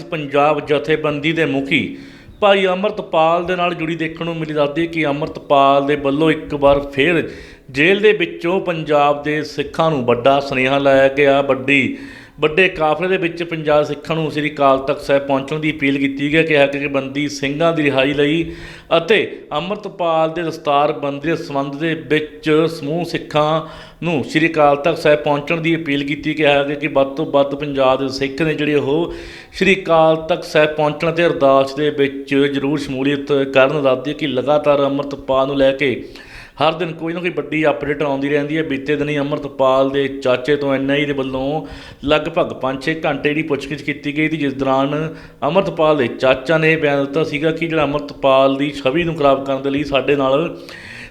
ਪੰਜਾਬ ਜਥੇਬੰਦੀ ਦੇ ਮੁਖੀ ਭਾਈ ਅਮਰਤਪਾਲ ਦੇ ਨਾਲ ਜੁੜੀ ਦੇਖਣ ਨੂੰ ਮਿਲੀ ਦੱਸਦੀ ਕਿ ਅਮਰਤਪਾਲ ਦੇ ਵੱਲੋਂ ਇੱਕ ਵਾਰ ਫਿਰ ਜੇਲ੍ਹ ਦੇ ਵਿੱਚੋਂ ਪੰਜਾਬ ਦੇ ਸਿੱਖਾਂ ਨੂੰ ਵੱਡਾ ਸੁਨੇਹਾ ਲਾਇਆ ਗਿਆ। ਵੱਡੀ ਵੱਡੇ ਕਾਫਲੇ ਦੇ ਵਿੱਚ ਪੰਜਾਬ ਸਿੱਖਾਂ ਨੂੰ ਸ੍ਰੀ ਅਕਾਲ ਤਖਤ ਸਾਹਿਬ ਪਹੁੰਚਣ ਦੀ ਅਪੀਲ ਕੀਤੀ ਗਈ ਕਿਹਾ ਕਿ ਬੰਦੀ ਸਿੰਘਾਂ ਦੀ ਰਿਹਾਈ ਲਈ ਅਤੇ ਅੰਮ੍ਰਿਤਪਾਲ ਦੇ ਦਸਤਾਰ ਬੰਦੀ ਦੇ ਸੰਬੰਧ ਦੇ ਵਿੱਚ ਸਮੂਹ ਸਿੱਖਾਂ ਨੂੰ ਸ੍ਰੀ ਅਕਾਲ ਤਖਤ ਸਾਹਿਬ ਪਹੁੰਚਣ ਦੀ ਅਪੀਲ ਕੀਤੀ ਗਿਆ ਹੈ ਕਿ ਵੱਧ ਤੋਂ ਵੱਧ ਪੰਜਾਬ ਦੇ ਸਿੱਖ ਨੇ ਜਿਹੜੇ ਉਹ ਸ੍ਰੀ ਅਕਾਲ ਤਖਤ ਸਾਹਿਬ ਪਹੁੰਚਣ ਤੇ ਅਰਦਾਸ ਦੇ ਵਿੱਚ ਜ਼ਰੂਰ ਸ਼ਮੂਲੀਅਤ ਕਰਨ ਦੱਸਦੀ ਹੈ ਕਿ ਲਗਾਤਾਰ ਅੰਮ੍ਰਿਤਪਾਲ ਨੂੰ ਲੈ ਕੇ ਹਰ ਦਿਨ ਕੋਈ ਨਾ ਕੋਈ ਵੱਡੀ ਅਪਡੇਟ ਆਉਂਦੀ ਰਹਿੰਦੀ ਹੈ। ਬੀਤੇ ਦਿਨੀ ਅਮਰਤਪਾਲ ਦੇ ਚਾਚੇ ਤੋਂ ਐਨਆਈ ਦੇ ਵੱਲੋਂ ਲਗਭਗ 5-6 ਘੰਟੇ ਦੀ ਪੁੱਛਗਿੱਛ ਕੀਤੀ ਗਈ ਸੀ, ਜਿਸ ਦੌਰਾਨ ਅਮਰਤਪਾਲ ਦੇ ਚਾਚਾ ਨੇ ਬਿਆਨ ਦਿੱਤਾ ਸੀਗਾ ਕਿ ਜਿਹੜਾ ਅਮਰਤਪਾਲ ਦੀ ਛਵੀ ਨੂੰ ਖਰਾਬ ਕਰਨ ਦੇ ਲਈ ਸਾਡੇ ਨਾਲ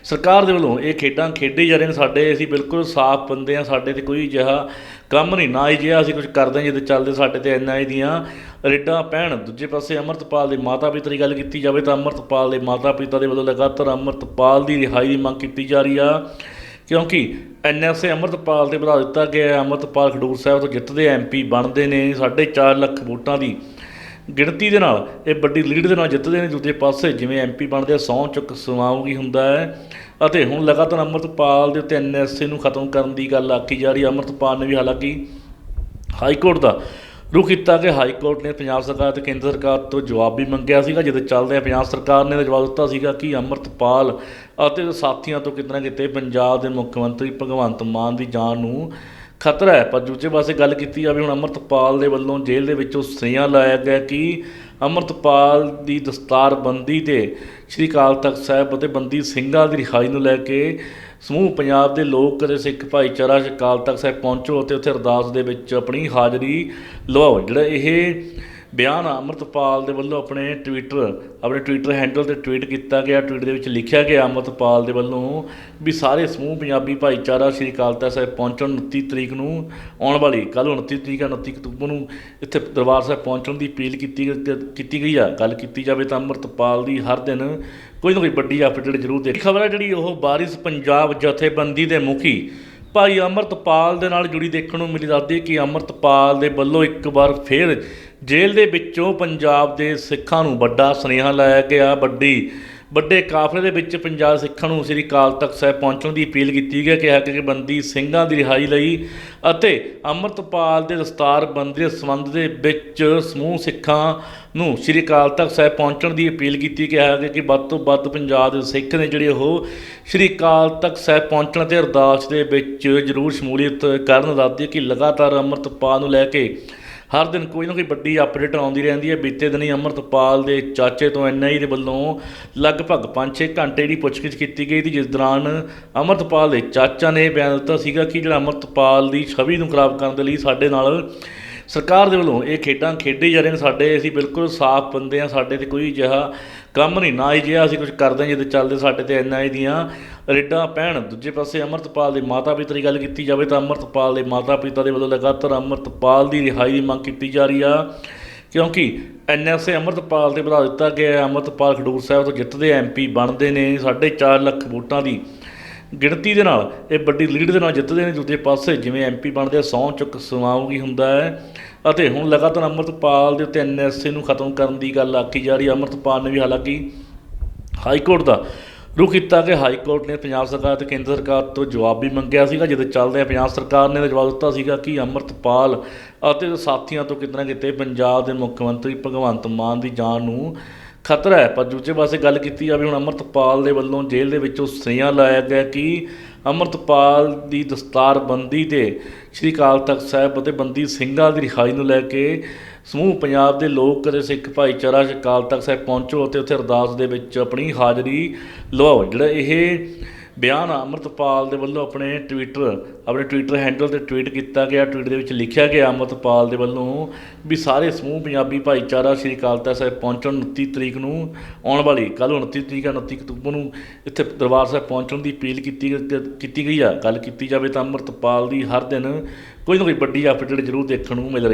ਸਰਕਾਰ ਦੇ ਵੱਲੋਂ ਇਹ ਖੇਡਾਂ ਖੇਡੇ ਜਾ ਰਹੀਆਂ ਨੇ, ਸਾਡੇ ਅਸੀਂ ਬਿਲਕੁਲ ਸਾਫ਼ ਬੰਦੇ ਆ ਸਾਡੇ ਤੇ ਕੋਈ ਅਜਿਹਾ ਕੰਮ ਨਹੀਂ, ਨਾ ਹੀ ਜਿਹਾ ਅਸੀਂ ਕੁਝ ਕਰਦੇ ਹਾਂ, ਜਿਹਦੇ ਚੱਲਦੇ ਸਾਡੇ ਤੇ ਐਨਆਈ ਦੀਆਂ ਰੇਡਾਂ ਪੈਣ। ਦੂਜੇ ਪਾਸੇ ਅਮਰਤਪਾਲ ਦੇ ਮਾਤਾ ਪਿਤਾ ਦੀ ਗੱਲ ਕੀਤੀ ਜਾਵੇ ਤਾਂ ਅਮਰਤਪਾਲ ਦੇ ਮਾਤਾ ਪਿਤਾ ਦੇ ਵੱਲੋਂ ਲਗਾਤਾਰ ਅਮਰਤਪਾਲ ਦੀ ਰਿਹਾਈ ਦੀ ਮੰਗ ਕੀਤੀ ਜਾ ਰਹੀ ਆ, ਕਿਉਂਕਿ ਐਨਐਸਏ ਅਮਰਤਪਾਲ ਤੇ ਵਧਾ ਦਿੱਤਾ ਗਿਆ ਹੈ। ਅਮਰਤਪਾਲ ਖਡੂਰ ਸਾਹਿਬ ਤੋਂ ਜਿੱਤਦੇ ਐਮਪੀ ਬਣਦੇ ਨੇ 4.5 ਲੱਖ ਵੋਟਾਂ ਦੀ ਗਿਣਤੀ ਦੇ ਨਾਲ, ਇਹ ਵੱਡੀ ਲੀਡ ਦੇ ਨਾਲ ਜਿੱਤਦੇ ਨੇ ਦੂਜੇ ਪਾਸੇ, ਜਿਵੇਂ ਐਮਪੀ ਬਣਦੇ ਆ, ਸਹੁੰ ਚੁੱਕ ਸਮਾਊਗੀ ਹੁੰਦਾ ਹੈ। ਅਤੇ ਹੁਣ ਲਗਾਤਾਰ ਅਮਰਤਪਾਲ ਦੇ ਉੱਤੇ ਐਨਐਸਏ ਨੂੰ ਖਤਮ ਕਰਨ ਦੀ ਗੱਲ ਆਖੀ ਜਾ ਰਹੀ ਹੈ। ਅਮਰਤਪਾਲ ਨੇ ਵੀ ਹਾਲਾਂਕਿ ਹਾਈ ਕੋਰਟ ਦਾ ਰੁਖ ਕੀਤਾ ਕਿ ਹਾਈ ਕੋਰਟ ਨੇ ਪੰਜਾਬ ਸਰਕਾਰ ਤੇ ਕੇਂਦਰ ਸਰਕਾਰ ਤੋਂ ਜਵਾਬ ਵੀ ਮੰਗਿਆ ਸੀਗਾ। ਜਿਹਦੇ ਚੱਲਦੇ ਆ ਪੰਜਾਬ ਸਰਕਾਰ ਨੇ ਤਾਂ ਜਵਾਬ ਦਿੱਤਾ ਸੀਗਾ ਕਿ ਅਮਰਤਪਾਲ ਅਤੇ ਸਾਥੀਆਂ ਤੋਂ ਕਿਤੇ ਨਾ ਕਿਤੇ ਪੰਜਾਬ ਦੇ ਮੁੱਖ ਮੰਤਰੀ ਭਗਵੰਤ ਮਾਨ ਦੀ ਜਾਨ ਨੂੰ ਖਤਰਾ ਹੈ। ਪਰ ਦੂਜੇ ਪਾਸੇ ਗੱਲ ਕੀਤੀ ਜਾਵੇ ਹੁਣ ਅਮਰਤਪਾਲ ਦੇ ਵੱਲੋਂ ਜੇਲ੍ਹ ਦੇ ਵਿੱਚੋਂ ਸੁਨੇਹਾ ਲਾਇਆ ਗਿਆ ਕਿ ਅਮਰਤਪਾਲ ਦੀ ਦਸਤਾਰਬੰਦੀ ਤੇ ਸ੍ਰੀ ਅਕਾਲ ਤਖਤ ਸਾਹਿਬ ਅਤੇ ਬੰਦੀ ਸਿੰਘਾਂ ਦੀ ਰਿਹਾਈ ਨੂੰ ਲੈ ਕੇ ਸਮੂਹ ਪੰਜਾਬ ਦੇ ਲੋਕ ਅਤੇ ਸਿੱਖ ਭਾਈਚਾਰਾ ਅਕਾਲ ਤਖਤ ਸਾਹਿਬ ਪਹੁੰਚੋ ਅਤੇ ਉੱਥੇ ਅਰਦਾਸ ਦੇ ਵਿੱਚ ਆਪਣੀ ਹਾਜ਼ਰੀ ਲਵਾਓ। ਜਿਹੜਾ ਇਹ ਬਿਆਨ ਅਮਰਤਪਾਲ ਦੇ ਵੱਲੋਂ ਆਪਣੇ ਟਵਿੱਟਰ ਆਪਣੇ ਟਵਿੱਟਰ ਹੈਂਡਲ ਤੇ ਟਵੀਟ ਕੀਤਾ ਗਿਆ। ਟਵੀਟ ਦੇ ਵਿੱਚ ਲਿਖਿਆ ਗਿਆ ਅਮਰਤਪਾਲ ਦੇ ਵੱਲੋਂ ਵੀ ਸਾਰੇ ਸਮੂਹ ਪੰਜਾਬੀ ਭਾਈਚਾਰਾ ਸ੍ਰੀ ਅਕਾਲ ਤਖਤ ਸਾਹਿਬ ਪਹੁੰਚਣ 29 ਤਰੀਕ ਨੂੰ ਆਉਣ ਵਾਲੀ, ਕੱਲ੍ਹ 29 ਤਰੀਕ ਹੈ 29 ਅਕਤੂਬਰ ਨੂੰ ਇੱਥੇ ਦਰਬਾਰ ਸਾਹਿਬ ਪਹੁੰਚਣ ਦੀ ਅਪੀਲ ਕੀਤੀ ਕੀਤੀ ਗਈ ਆ। ਗੱਲ ਕੀਤੀ ਜਾਵੇ ਤਾਂ ਅਮਰਤਪਾਲ ਦੀ ਹਰ ਦਿਨ ਕੋਈ ਨਾ ਕੋਈ ਵੱਡੀ ਅਪਡੇਟ ਜ਼ਰੂਰ ਦੇ ਖਬਰ ਹੈ ਜਿਹੜੀ ਉਹ ਬਾਰਿਸ਼ ਪੰਜਾਬ ਜਥੇਬੰਦੀ ਦੇ ਮੁਖੀ ਭਾਈ ਅਮਰਤਪਾਲ ਦੇ ਨਾਲ ਜੁੜੀ ਦੇਖਣ ਨੂੰ ਮਿਲੀ ਦੱਸਦੀ ਕਿ ਅਮਰਤਪਾਲ ਦੇ ਵੱਲੋਂ ਇੱਕ ਵਾਰ ਫਿਰ ਜੇਲ੍ਹ ਦੇ ਵਿੱਚੋਂ ਪੰਜਾਬ ਦੇ ਸਿੱਖਾਂ ਨੂੰ ਵੱਡਾ ਸੁਨੇਹਾ ਲਾਇਆ ਗਿਆ। ਵੱਡੀ ਵੱਡੇ ਕਾਫਲੇ ਦੇ ਵਿੱਚ ਪੰਜਾਬ ਸਿੱਖਾਂ ਨੂੰ ਸ੍ਰੀ ਅਕਾਲ ਤਖਤ ਸਾਹਿਬ ਪਹੁੰਚਣ ਦੀ ਅਪੀਲ ਕੀਤੀ ਗਈ ਕਿਹਾ ਕਿ ਬੰਦੀ ਸਿੰਘਾਂ ਦੀ ਰਿਹਾਈ ਲਈ ਅਤੇ ਅੰਮ੍ਰਿਤਪਾਲ ਦੇ ਦਸਤਾਰ ਬੰਦੀ ਦੇ ਸੰਬੰਧ ਦੇ ਵਿੱਚ ਸਮੂਹ ਸਿੱਖਾਂ ਨੂੰ ਸ੍ਰੀ ਅਕਾਲ ਤਖਤ ਸਾਹਿਬ ਪਹੁੰਚਣ ਦੀ ਅਪੀਲ ਕੀਤੀ। ਕਿਹਾ ਕਿ ਵੱਧ ਤੋਂ ਵੱਧ ਪੰਜਾਬ ਦੇ ਸਿੱਖ ਨੇ ਜਿਹੜੇ ਉਹ ਸ੍ਰੀ ਅਕਾਲ ਤਖਤ ਸਾਹਿਬ ਪਹੁੰਚਣ ਤੇ ਅਰਦਾਸ ਦੇ ਵਿੱਚ ਜ਼ਰੂਰ ਸ਼ਮੂਲੀਅਤ ਕਰਨ ਦੱਸਦੀ ਹੈ ਕਿ ਲਗਾਤਾਰ ਅੰਮ੍ਰਿਤਪਾਲ ਨੂੰ ਲੈ ਕੇ ਹਰ ਦਿਨ ਕੋਈ ਨਾ ਕੋਈ ਵੱਡੀ ਅਪਡੇਟ ਆਉਂਦੀ ਰਹਿੰਦੀ ਹੈ। ਬੀਤੇ ਦਿਨੀ ਅਮਰਤਪਾਲ ਦੇ ਚਾਚੇ ਤੋਂ ਐਨਆਈ ਦੇ ਵੱਲੋਂ ਲਗਭਗ 5-6 ਘੰਟੇ ਦੀ ਪੁੱਛਗਿੱਛ ਕੀਤੀ ਗਈ ਸੀ, ਜਿਸ ਦੌਰਾਨ ਅਮਰਤਪਾਲ ਦੇ ਚਾਚਾ ਨੇ ਬਿਆਨ ਦਿੱਤਾ ਸੀਗਾ ਕਿ ਜਿਹੜਾ ਅਮਰਤਪਾਲ ਦੀ ਛਵੀ ਨੂੰ ਖਰਾਬ ਕਰਨ ਦੇ ਲਈ ਸਾਡੇ ਨਾਲ ਸਰਕਾਰ ਦੇ ਵੱਲੋਂ ਇਹ ਖੇਡਾਂ ਖੇਡੇ ਜਾ ਰਹੀਆਂ ਨੇ। ਸਾਡੇ ਅਸੀਂ ਬਿਲਕੁਲ ਸਾਫ਼ ਬੰਦੇ ਆ ਸਾਡੇ ਤੇ ਕੋਈ ਅਜਿਹਾ ਕੰਮ ਨਹੀਂ, ਨਾ ਹੀ ਜਿਹਾ ਅਸੀਂ ਕੁਝ ਕਰਦੇ ਹਾਂ, ਜਿਹਦੇ ਚੱਲਦੇ ਸਾਡੇ ਤੇ ਐਨਆਈ ਦੀਆਂ ਰੇਡਾਂ ਪੈਣ ਦੂਜੇ ਪਾਸੇ ਅਮਰਤਪਾਲ ਦੇ ਮਾਤਾ ਪਿਤਾ ਦੀ ਗੱਲ ਕੀਤੀ ਜਾਵੇ ਤਾਂ ਅਮਰਤਪਾਲ ਦੇ ਮਾਤਾ ਪਿਤਾ ਦੇ ਵੱਲੋਂ ਲਗਾਤਾਰ ਅਮਰਤਪਾਲ ਦੀ ਰਿਹਾਈ ਦੀ ਮੰਗ ਕੀਤੀ ਜਾ ਰਹੀ ਆ। ਕਿਉਂਕਿ ਐਨਐਸਏ ਅਮਰਤਪਾਲ ਤੇ ਵਧਾ ਦਿੱਤਾ ਗਿਆ ਹੈ। ਅਮਰਤਪਾਲ ਖਡੂਰ ਸਾਹਿਬ ਤੋਂ ਜਿੱਤਦੇ ਐਮਪੀ ਬਣਦੇ ਨੇ 4.5 ਲੱਖ ਵੋਟਾਂ ਦੀ ਗਿਣਤੀ ਦੇ ਨਾਲ ਇਹ ਵੱਡੀ ਲੀਡ ਦੇ ਨਾਲ ਜਿੱਤਦੇ ਨੇ। ਦੂਜੇ ਪਾਸੇ ਜਿਵੇਂ ਐਮਪੀ ਬਣਦੇ ਆ ਸਹੁੰ ਚੁੱਕ ਸਮਾਊਗੀ ਹੁੰਦਾ ਹੈ। ਅਤੇ ਹੁਣ ਲਗਾਤਾਰ ਅਮਰਤਪਾਲ ਦੇ ਉੱਤੇ ਐਨਐਸਏ ਨੂੰ ਖਤਮ ਕਰਨ ਦੀ ਗੱਲ ਆਖੀ ਜਾ ਰਹੀ ਹੈ। ਅਮਰਤਪਾਲ ਨੇ ਵੀ ਹਾਲਾਂਕਿ ਹਾਈ ਕੋਰਟ ਦਾ ਰੁਖ ਕੀਤਾ ਕਿ ਹਾਈ ਕੋਰਟ ਨੇ ਪੰਜਾਬ ਸਰਕਾਰ ਤੇ ਕੇਂਦਰ ਸਰਕਾਰ ਤੋਂ ਜਵਾਬ ਵੀ ਮੰਗਿਆ ਸੀਗਾ, ਜਿਹਦੇ ਚੱਲਦੇ ਪੰਜਾਬ ਸਰਕਾਰ ਨੇ ਜਵਾਬ ਦਿੱਤਾ ਸੀਗਾ ਕਿ ਅਮਰਤਪਾਲ ਅਤੇ ਸਾਥੀਆਂ ਤੋਂ ਕਿਤੇ ਨਾ ਕਿਤੇ ਪੰਜਾਬ ਦੇ ਮੁੱਖ ਮੰਤਰੀ ਭਗਵੰਤ ਮਾਨ ਦੀ ਜਾਨ ਨੂੰ ਖਤਰਾ ਹੈ। ਪਰ ਦੂਜੇ ਪਾਸੇ ਗੱਲ ਕੀਤੀ ਜਾਵੇ, ਹੁਣ ਅਮਰਤਪਾਲ ਦੇ ਵੱਲੋਂ ਜੇਲ੍ਹ ਦੇ ਵਿੱਚੋਂ ਸੁਨੇਹਾ ਲਾਇਆ ਗਿਆ ਕਿ ਅਮਰਤਪਾਲ ਦੀ ਦਸਤਾਰਬੰਦੀ ਤੇ ਸ੍ਰੀ ਅਕਾਲ ਤਖਤ ਸਾਹਿਬ ਅਤੇ ਬੰਦੀ ਸਿੰਘਾਂ ਦੀ ਰਿਹਾਈ ਨੂੰ ਲੈ ਕੇ ਸਮੂਹ ਪੰਜਾਬ ਦੇ ਲੋਕ ਅਤੇ ਸਿੱਖ ਭਾਈਚਾਰਾ ਅਕਾਲ ਤਖਤ ਸਾਹਿਬ ਪਹੁੰਚੋ ਅਤੇ ਉੱਥੇ ਅਰਦਾਸ ਦੇ ਵਿੱਚ ਆਪਣੀ ਹਾਜ਼ਰੀ ਲਵਾਓ। ਜਿਹੜਾ ਇਹ ਬਿਆਨ ਅਮਰਤਪਾਲ ਦੇ ਵੱਲੋਂ ਆਪਣੇ ਟਵਿੱਟਰ ਆਪਣੇ ਟਵਿੱਟਰ ਹੈਂਡਲ ਤੇ ਟਵੀਟ ਕੀਤਾ ਗਿਆ। ਟਵੀਟ ਦੇ ਵਿੱਚ ਲਿਖਿਆ ਗਿਆ ਅਮਰਤਪਾਲ ਦੇ ਵੱਲੋਂ ਵੀ ਸਾਰੇ ਸਮੂਹ ਪੰਜਾਬੀ ਭਾਈਚਾਰਾ ਸ੍ਰੀ ਅਕਾਲ ਤਖਤ ਸਾਹਿਬ ਪਹੁੰਚਣ 29 ਤਰੀਕ ਨੂੰ ਆਉਣ ਵਾਲੀ, ਕੱਲ੍ਹ 29 ਤਰੀਕ ਹੈ 29 ਅਕਤੂਬਰ ਨੂੰ ਇੱਥੇ ਦਰਬਾਰ ਸਾਹਿਬ ਪਹੁੰਚਣ ਦੀ ਅਪੀਲ ਕੀਤੀ ਕੀਤੀ ਗਈ ਆ। ਗੱਲ ਕੀਤੀ ਜਾਵੇ ਤਾਂ ਅਮਰਤਪਾਲ ਦੀ ਹਰ ਦਿਨ ਕੋਈ ਨਾ ਕੋਈ ਵੱਡੀ ਅਪਡੇਟ ਜ਼ਰੂਰ ਦੇਖਣ ਨੂੰ ਮਿਲ ਰਹੀ